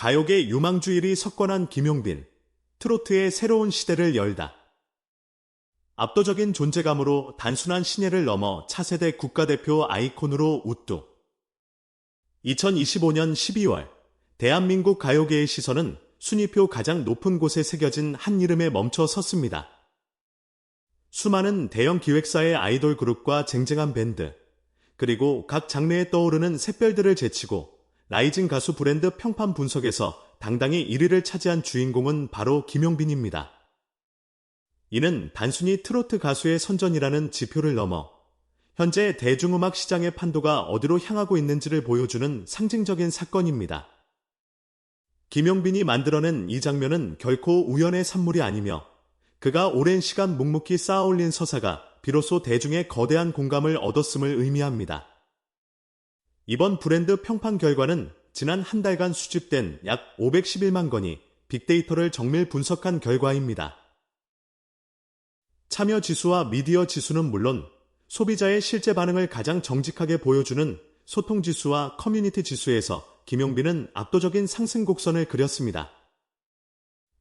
가요계 유망주일이 석권한 김용빈, 트로트의 새로운 시대를 열다. 압도적인 존재감으로 단순한 신예를 넘어 차세대 국가대표 아이콘으로 우뚝. 2025년 12월, 대한민국 가요계의 시선은 순위표 가장 높은 곳에 새겨진 한 이름에 멈춰 섰습니다. 수많은 대형 기획사의 아이돌 그룹과 쟁쟁한 밴드, 그리고 각 장르에 떠오르는 샛별들을 제치고 라이징 가수 브랜드 평판 분석에서 당당히 1위를 차지한 주인공은 바로 김용빈입니다. 이는 단순히 트로트 가수의 선전이라는 지표를 넘어 현재 대중음악 시장의 판도가 어디로 향하고 있는지를 보여주는 상징적인 사건입니다. 김용빈이 만들어낸 이 장면은 결코 우연의 산물이 아니며 그가 오랜 시간 묵묵히 쌓아올린 서사가 비로소 대중의 거대한 공감을 얻었음을 의미합니다. 이번 브랜드 평판 결과는 지난 한 달간 수집된 약 511만 건이 빅데이터를 정밀 분석한 결과입니다. 참여 지수와 미디어 지수는 물론 소비자의 실제 반응을 가장 정직하게 보여주는 소통 지수와 커뮤니티 지수에서 김용빈은 압도적인 상승 곡선을 그렸습니다.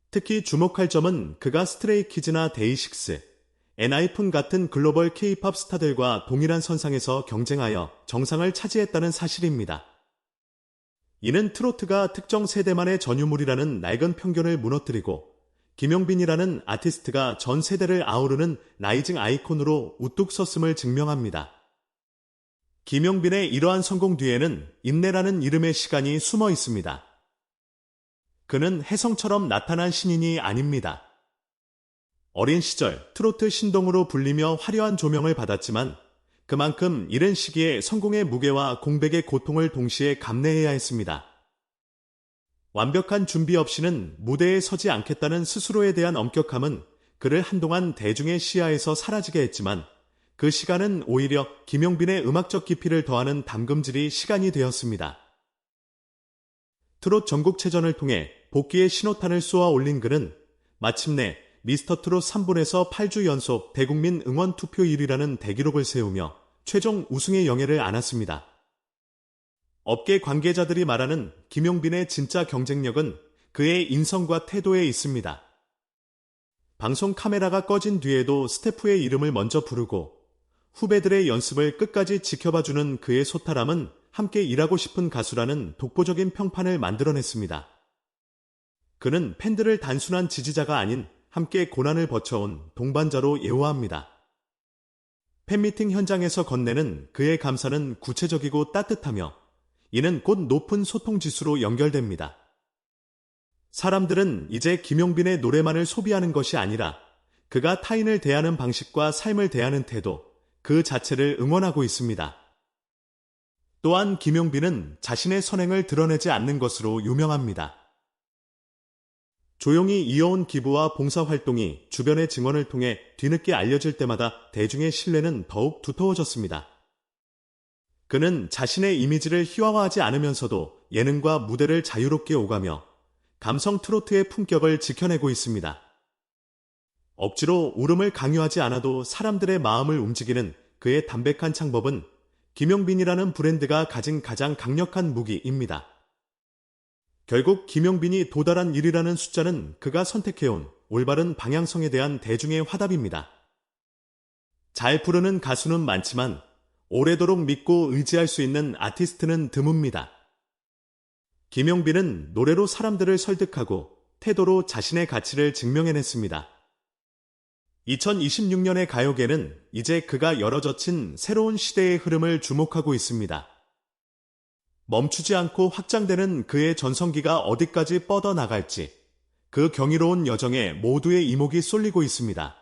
특히 주목할 점은 그가 스트레이키즈나 데이식스, 엔하이픈 같은 글로벌 K-팝 스타들과 동일한 선상에서 경쟁하여 정상을 차지했다는 사실입니다. 이는 트로트가 특정 세대만의 전유물이라는 낡은 편견을 무너뜨리고 김용빈이라는 아티스트가 전 세대를 아우르는 라이징 아이콘으로 우뚝 섰음을 증명합니다. 김용빈의 이러한 성공 뒤에는 인내라는 이름의 시간이 숨어 있습니다. 그는 혜성처럼 나타난 신인이 아닙니다. 어린 시절 트로트 신동으로 불리며 화려한 조명을 받았지만 그만큼 이른 시기에 성공의 무게와 공백의 고통을 동시에 감내해야 했습니다. 완벽한 준비 없이는 무대에 서지 않겠다는 스스로에 대한 엄격함은 그를 한동안 대중의 시야에서 사라지게 했지만 그 시간은 오히려 김용빈의 음악적 깊이를 더하는 담금질이 시간이 되었습니다. 트롯 전국체전을 통해 복귀의 신호탄을 쏘아 올린 그는 마침내 미스터 트롯 3분에서 8주 연속 대국민 응원 투표 1위라는 대기록을 세우며 최종 우승의 영예를 안았습니다. 업계 관계자들이 말하는 김용빈의 진짜 경쟁력은 그의 인성과 태도에 있습니다. 방송 카메라가 꺼진 뒤에도 스태프의 이름을 먼저 부르고 후배들의 연습을 끝까지 지켜봐주는 그의 소탈함은 함께 일하고 싶은 가수라는 독보적인 평판을 만들어냈습니다. 그는 팬들을 단순한 지지자가 아닌 함께 고난을 버텨온 동반자로 예우합니다. 팬미팅 현장에서 건네는 그의 감사는 구체적이고 따뜻하며 이는 곧 높은 소통 지수로 연결됩니다. 사람들은 이제 김용빈의 노래만을 소비하는 것이 아니라 그가 타인을 대하는 방식과 삶을 대하는 태도, 그 자체를 응원하고 있습니다. 또한 김용빈은 자신의 선행을 드러내지 않는 것으로 유명합니다. 조용히 이어온 기부와 봉사활동이 주변의 증언을 통해 뒤늦게 알려질 때마다 대중의 신뢰는 더욱 두터워졌습니다. 그는 자신의 이미지를 희화화하지 않으면서도 예능과 무대를 자유롭게 오가며 감성 트로트의 품격을 지켜내고 있습니다. 억지로 울음을 강요하지 않아도 사람들의 마음을 움직이는 그의 담백한 창법은 김용빈이라는 브랜드가 가진 가장 강력한 무기입니다. 결국 김용빈이 도달한 일이라는 숫자는 그가 선택해온 올바른 방향성에 대한 대중의 화답입니다. 잘 부르는 가수는 많지만 오래도록 믿고 의지할 수 있는 아티스트는 드뭅니다. 김용빈은 노래로 사람들을 설득하고 태도로 자신의 가치를 증명해냈습니다. 2026년의 가요계는 이제 그가 열어젖힌 새로운 시대의 흐름을 주목하고 있습니다. 멈추지 않고 확장되는 그의 전성기가 어디까지 뻗어나갈지 그 경이로운 여정에 모두의 이목이 쏠리고 있습니다.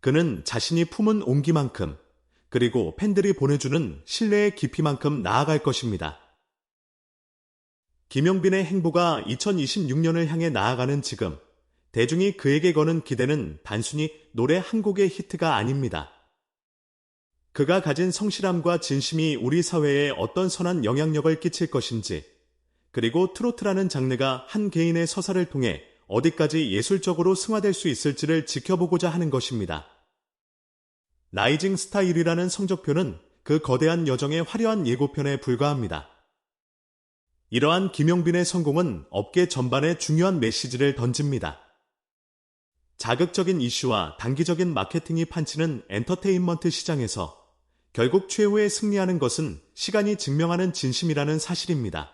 그는 자신이 품은 온기만큼 그리고 팬들이 보내주는 신뢰의 깊이만큼 나아갈 것입니다. 김용빈의 행보가 2026년을 향해 나아가는 지금 대중이 그에게 거는 기대는 단순히 노래 한 곡의 히트가 아닙니다. 그가 가진 성실함과 진심이 우리 사회에 어떤 선한 영향력을 끼칠 것인지, 그리고 트로트라는 장르가 한 개인의 서사를 통해 어디까지 예술적으로 승화될 수 있을지를 지켜보고자 하는 것입니다. 라이징 스타일이라는 성적표는 그 거대한 여정의 화려한 예고편에 불과합니다. 이러한 김용빈의 성공은 업계 전반에 중요한 메시지를 던집니다. 자극적인 이슈와 단기적인 마케팅이 판치는 엔터테인먼트 시장에서 결국 최후에 승리하는 것은 시간이 증명하는 진심이라는 사실입니다.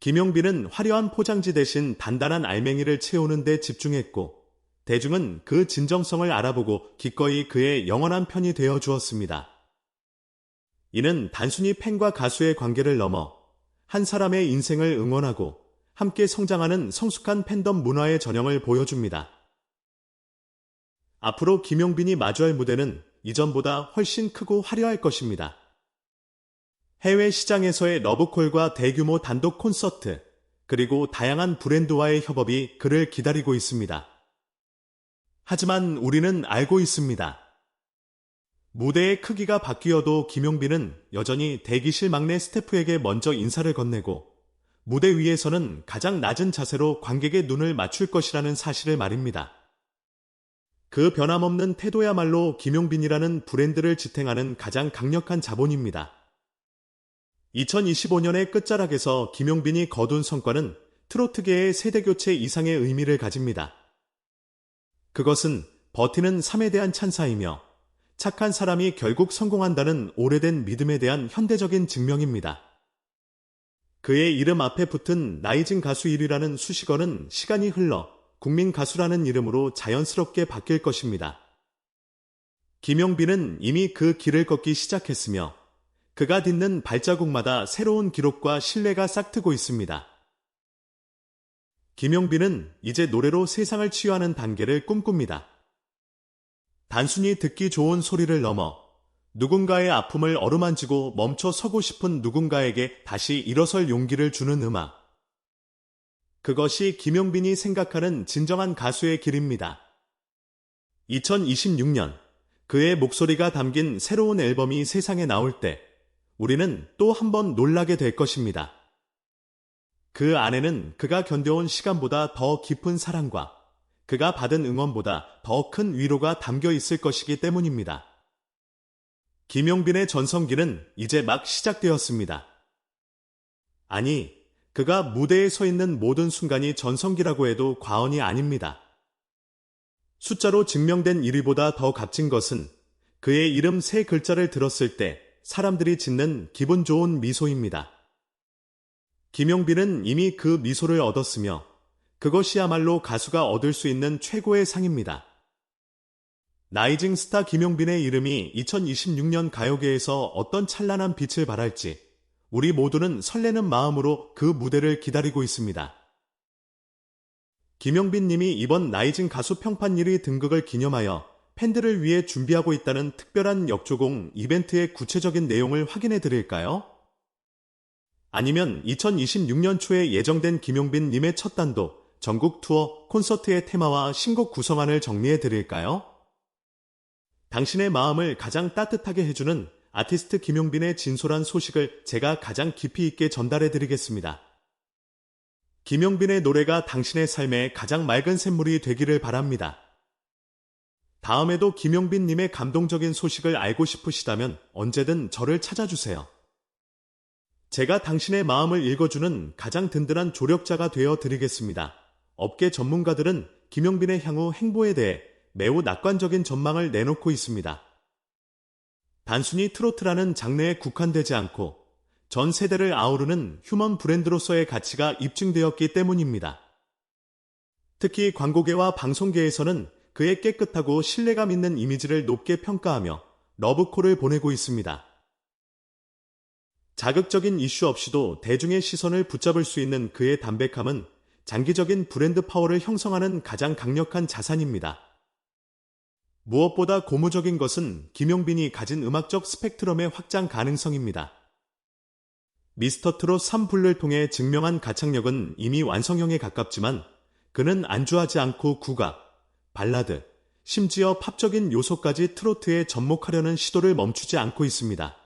김용빈은 화려한 포장지 대신 단단한 알맹이를 채우는 데 집중했고, 대중은 그 진정성을 알아보고 기꺼이 그의 영원한 편이 되어 주었습니다. 이는 단순히 팬과 가수의 관계를 넘어 한 사람의 인생을 응원하고 함께 성장하는 성숙한 팬덤 문화의 전형을 보여줍니다. 앞으로 김용빈이 마주할 무대는 이전보다 훨씬 크고 화려할 것입니다. 해외 시장에서의 러브콜과 대규모 단독 콘서트, 그리고 다양한 브랜드와의 협업이 그를 기다리고 있습니다. 하지만 우리는 알고 있습니다. 무대의 크기가 바뀌어도 김용빈은 여전히 대기실 막내 스태프에게 먼저 인사를 건네고 무대 위에서는 가장 낮은 자세로 관객의 눈을 맞출 것이라는 사실을 말입니다. 그 변함없는 태도야말로 김용빈이라는 브랜드를 지탱하는 가장 강력한 자본입니다. 2025년의 끝자락에서 김용빈이 거둔 성과는 트로트계의 세대교체 이상의 의미를 가집니다. 그것은 버티는 삶에 대한 찬사이며 착한 사람이 결국 성공한다는 오래된 믿음에 대한 현대적인 증명입니다. 그의 이름 앞에 붙은 나이진 가수 1위라는 수식어는 시간이 흘러 국민 가수라는 이름으로 자연스럽게 바뀔 것입니다. 김용빈은 이미 그 길을 걷기 시작했으며 그가 딛는 발자국마다 새로운 기록과 신뢰가 싹트고 있습니다. 김용빈은 이제 노래로 세상을 치유하는 단계를 꿈꿉니다. 단순히 듣기 좋은 소리를 넘어 누군가의 아픔을 어루만지고 멈춰 서고 싶은 누군가에게 다시 일어설 용기를 주는 음악. 그것이 김용빈이 생각하는 진정한 가수의 길입니다. 2026년 그의 목소리가 담긴 새로운 앨범이 세상에 나올 때 우리는 또 한 번 놀라게 될 것입니다. 그 안에는 그가 견뎌온 시간보다 더 깊은 사랑과 그가 받은 응원보다 더 큰 위로가 담겨 있을 것이기 때문입니다. 김용빈의 전성기는 이제 막 시작되었습니다. 아니, 그가 무대에 서 있는 모든 순간이 전성기라고 해도 과언이 아닙니다. 숫자로 증명된 1위보다 더 값진 것은 그의 이름 세 글자를 들었을 때 사람들이 짓는 기분 좋은 미소입니다. 김용빈은 이미 그 미소를 얻었으며 그것이야말로 가수가 얻을 수 있는 최고의 상입니다. 나이징 스타 김용빈의 이름이 2026년 가요계에서 어떤 찬란한 빛을 발할지 우리 모두는 설레는 마음으로 그 무대를 기다리고 있습니다. 김용빈 님이 이번 나이징 가수 평판 1위 등극을 기념하여 팬들을 위해 준비하고 있다는 특별한 역조공 이벤트의 구체적인 내용을 확인해 드릴까요? 아니면 2026년 초에 예정된 김용빈 님의 첫 단독 전국 투어 콘서트의 테마와 신곡 구성안을 정리해 드릴까요? 당신의 마음을 가장 따뜻하게 해주는 아티스트 김용빈의 진솔한 소식을 제가 가장 깊이 있게 전달해 드리겠습니다. 김용빈의 노래가 당신의 삶에 가장 맑은 샘물이 되기를 바랍니다. 다음에도 김용빈님의 감동적인 소식을 알고 싶으시다면 언제든 저를 찾아주세요. 제가 당신의 마음을 읽어주는 가장 든든한 조력자가 되어 드리겠습니다. 업계 전문가들은 김용빈의 향후 행보에 대해 매우 낙관적인 전망을 내놓고 있습니다. 단순히 트로트라는 장르에 국한되지 않고 전 세대를 아우르는 휴먼 브랜드로서의 가치가 입증되었기 때문입니다. 특히 광고계와 방송계에서는 그의 깨끗하고 신뢰감 있는 이미지를 높게 평가하며 러브콜을 보내고 있습니다. 자극적인 이슈 없이도 대중의 시선을 붙잡을 수 있는 그의 담백함은 장기적인 브랜드 파워를 형성하는 가장 강력한 자산입니다. 무엇보다 고무적인 것은 김용빈이 가진 음악적 스펙트럼의 확장 가능성입니다. 미스터 트롯 3불를 통해 증명한 가창력은 이미 완성형에 가깝지만 그는 안주하지 않고 국악, 발라드, 심지어 팝적인 요소까지 트로트에 접목하려는 시도를 멈추지 않고 있습니다.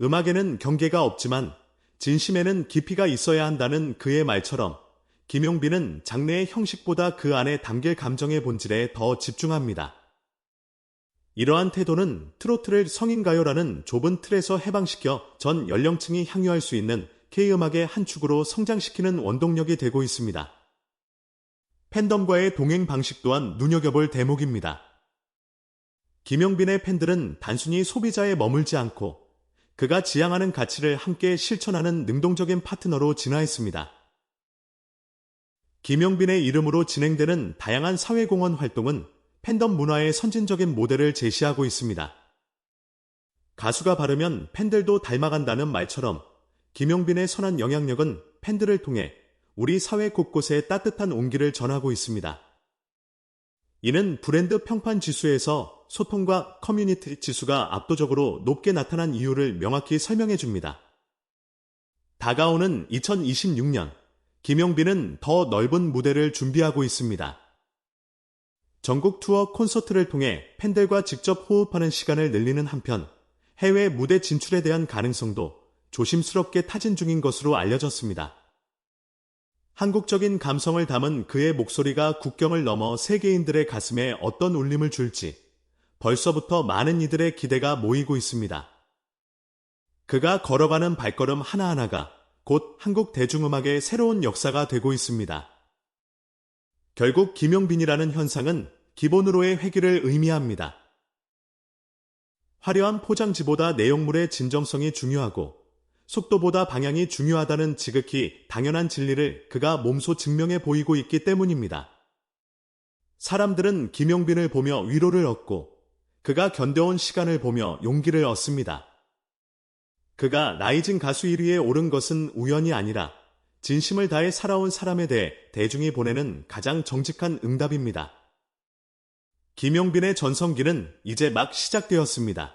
음악에는 경계가 없지만 진심에는 깊이가 있어야 한다는 그의 말처럼 김용빈은 장르의 형식보다 그 안에 담길 감정의 본질에 더 집중합니다. 이러한 태도는 트로트를 성인가요라는 좁은 틀에서 해방시켜 전 연령층이 향유할 수 있는 K음악의 한 축으로 성장시키는 원동력이 되고 있습니다. 팬덤과의 동행 방식 또한 눈여겨볼 대목입니다. 김용빈의 팬들은 단순히 소비자에 머물지 않고 그가 지향하는 가치를 함께 실천하는 능동적인 파트너로 진화했습니다. 김용빈의 이름으로 진행되는 다양한 사회공헌 활동은 팬덤 문화의 선진적인 모델을 제시하고 있습니다. 가수가 바르면 팬들도 닮아간다는 말처럼 김용빈의 선한 영향력은 팬들을 통해 우리 사회 곳곳에 따뜻한 온기를 전하고 있습니다. 이는 브랜드 평판 지수에서 소통과 커뮤니티 지수가 압도적으로 높게 나타난 이유를 명확히 설명해 줍니다. 다가오는 2026년, 김용빈은 더 넓은 무대를 준비하고 있습니다. 전국 투어 콘서트를 통해 팬들과 직접 호흡하는 시간을 늘리는 한편 해외 무대 진출에 대한 가능성도 조심스럽게 타진 중인 것으로 알려졌습니다. 한국적인 감성을 담은 그의 목소리가 국경을 넘어 세계인들의 가슴에 어떤 울림을 줄지 벌써부터 많은 이들의 기대가 모이고 있습니다. 그가 걸어가는 발걸음 하나하나가 곧 한국 대중음악의 새로운 역사가 되고 있습니다. 결국 김용빈이라는 현상은 기본으로의 회귀를 의미합니다. 화려한 포장지보다 내용물의 진정성이 중요하고 속도보다 방향이 중요하다는 지극히 당연한 진리를 그가 몸소 증명해 보이고 있기 때문입니다. 사람들은 김용빈을 보며 위로를 얻고 그가 견뎌온 시간을 보며 용기를 얻습니다. 그가 라이징 가수 1위에 오른 것은 우연이 아니라 진심을 다해 살아온 사람에 대해 대중이 보내는 가장 정직한 응답입니다. 김용빈의 전성기는 이제 막 시작되었습니다.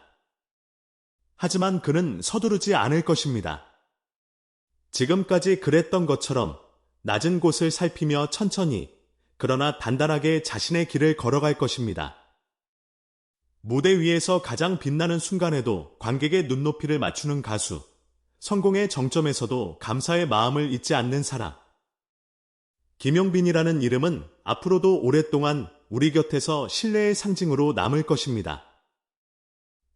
하지만 그는 서두르지 않을 것입니다. 지금까지 그랬던 것처럼 낮은 곳을 살피며 천천히 그러나 단단하게 자신의 길을 걸어갈 것입니다. 무대 위에서 가장 빛나는 순간에도 관객의 눈높이를 맞추는 가수, 성공의 정점에서도 감사의 마음을 잊지 않는 사람. 김용빈이라는 이름은 앞으로도 오랫동안 우리 곁에서 신뢰의 상징으로 남을 것입니다.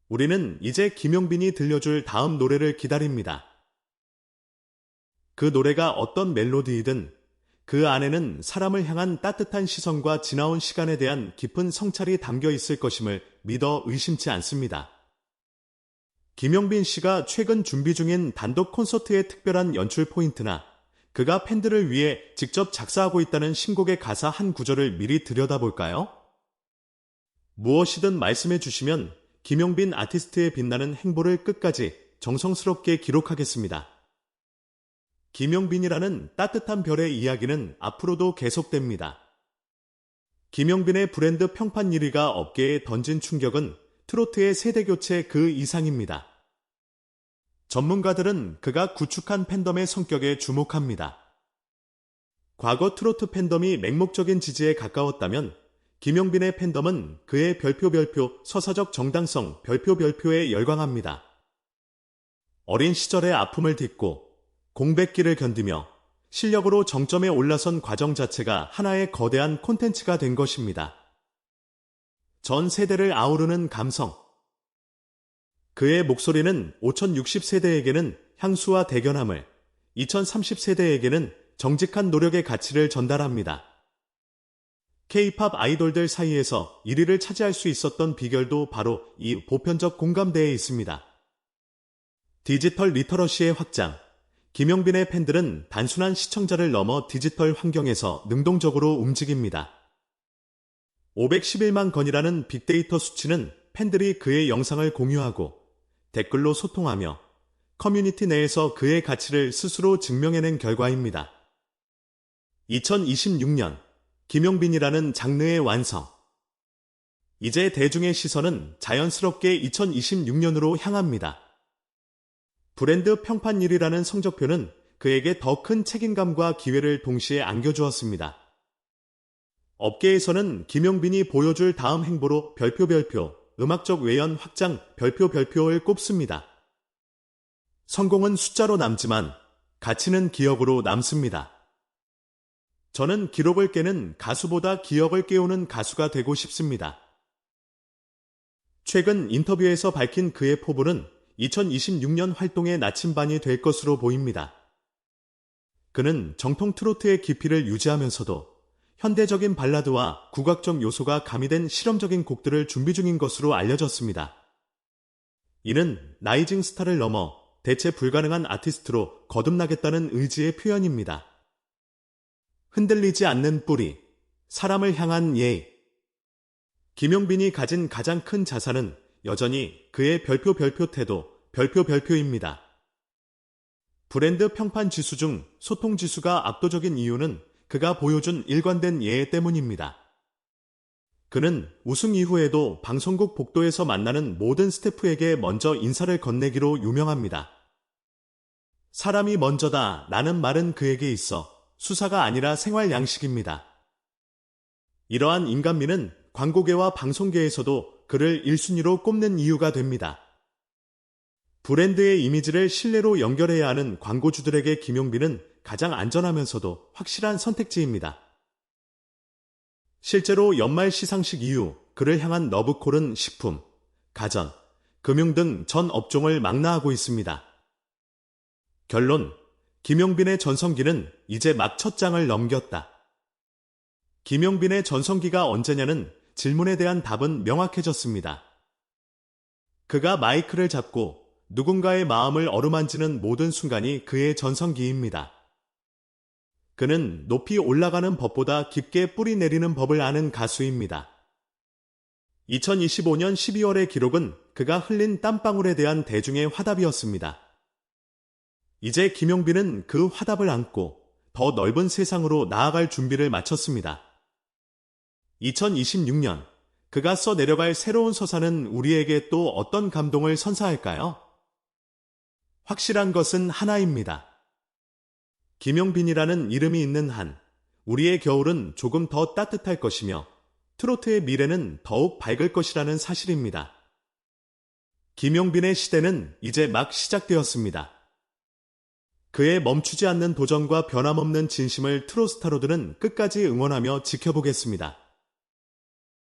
우리는 이제 김용빈이 들려줄 다음 노래를 기다립니다. 그 노래가 어떤 멜로디이든 그 안에는 사람을 향한 따뜻한 시선과 지나온 시간에 대한 깊은 성찰이 담겨 있을 것임을 믿어 의심치 않습니다. 김용빈 씨가 최근 준비 중인 단독 콘서트의 특별한 연출 포인트나 그가 팬들을 위해 직접 작사하고 있다는 신곡의 가사 한 구절을 미리 들여다볼까요? 무엇이든 말씀해 주시면 김용빈 아티스트의 빛나는 행보를 끝까지 정성스럽게 기록하겠습니다. 김용빈이라는 따뜻한 별의 이야기는 앞으로도 계속됩니다. 김용빈의 브랜드 평판 1위가 업계에 던진 충격은 트로트의 세대교체 그 이상입니다. 전문가들은 그가 구축한 팬덤의 성격에 주목합니다. 과거 트로트 팬덤이 맹목적인 지지에 가까웠다면 김용빈의 팬덤은 그의 별표 별표 서사적 정당성 별표 별표에 열광합니다. 어린 시절의 아픔을 딛고 공백기를 견디며 실력으로 정점에 올라선 과정 자체가 하나의 거대한 콘텐츠가 된 것입니다. 전 세대를 아우르는 감성. 그의 목소리는 5060세대에게는 향수와 대견함을, 2030세대에게는 정직한 노력의 가치를 전달합니다. K-팝 아이돌들 사이에서 1위를 차지할 수 있었던 비결도 바로 이 보편적 공감대에 있습니다. 디지털 리터러시의 확장. 김용빈의 팬들은 단순한 시청자를 넘어 디지털 환경에서 능동적으로 움직입니다. 511만 건이라는 빅데이터 수치는 팬들이 그의 영상을 공유하고 댓글로 소통하며 커뮤니티 내에서 그의 가치를 스스로 증명해낸 결과입니다. 2026년 김용빈이라는 장르의 완성. 이제 대중의 시선은 자연스럽게 2026년으로 향합니다. 브랜드 평판 1위라는 성적표는 그에게 더 큰 책임감과 기회를 동시에 안겨주었습니다. 업계에서는 김용빈이 보여줄 다음 행보로 별표 별표, 음악적 외연 확장 별표 별표를 꼽습니다. 성공은 숫자로 남지만 가치는 기억으로 남습니다. 저는 기록을 깨는 가수보다 기억을 깨우는 가수가 되고 싶습니다. 최근 인터뷰에서 밝힌 그의 포부는 2026년 활동의 나침반이 될 것으로 보입니다. 그는 정통 트로트의 깊이를 유지하면서도 현대적인 발라드와 국악적 요소가 가미된 실험적인 곡들을 준비 중인 것으로 알려졌습니다. 이는 나이징 스타를 넘어 대체 불가능한 아티스트로 거듭나겠다는 의지의 표현입니다. 흔들리지 않는 뿌리, 사람을 향한 예의. 김용빈이 가진 가장 큰 자산은 여전히 그의 별표 별표 태도, 별표 별표입니다. 브랜드 평판 지수 중 소통 지수가 압도적인 이유는 그가 보여준 일관된 예의 때문입니다. 그는 우승 이후에도 방송국 복도에서 만나는 모든 스태프에게 먼저 인사를 건네기로 유명합니다. 사람이 먼저다 라는 말은 그에게 있어 수사가 아니라 생활 양식입니다. 이러한 인간미는 광고계와 방송계에서도 그를 1순위로 꼽는 이유가 됩니다. 브랜드의 이미지를 신뢰로 연결해야 하는 광고주들에게 김용빈은 가장 안전하면서도 확실한 선택지입니다. 실제로 연말 시상식 이후 그를 향한 러브콜은 식품, 가전, 금융 등 전 업종을 망라하고 있습니다. 결론, 김용빈의 전성기는 이제 막 첫 장을 넘겼다. 김용빈의 전성기가 언제냐는 질문에 대한 답은 명확해졌습니다. 그가 마이크를 잡고 누군가의 마음을 어루만지는 모든 순간이 그의 전성기입니다. 그는 높이 올라가는 법보다 깊게 뿌리 내리는 법을 아는 가수입니다. 2025년 12월의 기록은 그가 흘린 땀방울에 대한 대중의 화답이었습니다. 이제 김용빈은 그 화답을 안고 더 넓은 세상으로 나아갈 준비를 마쳤습니다. 2026년 그가 써 내려갈 새로운 서사는 우리에게 또 어떤 감동을 선사할까요? 확실한 것은 하나입니다. 김용빈이라는 이름이 있는 한 우리의 겨울은 조금 더 따뜻할 것이며 트로트의 미래는 더욱 밝을 것이라는 사실입니다. 김용빈의 시대는 이제 막 시작되었습니다. 그의 멈추지 않는 도전과 변함없는 진심을 트로스타로들은 끝까지 응원하며 지켜보겠습니다.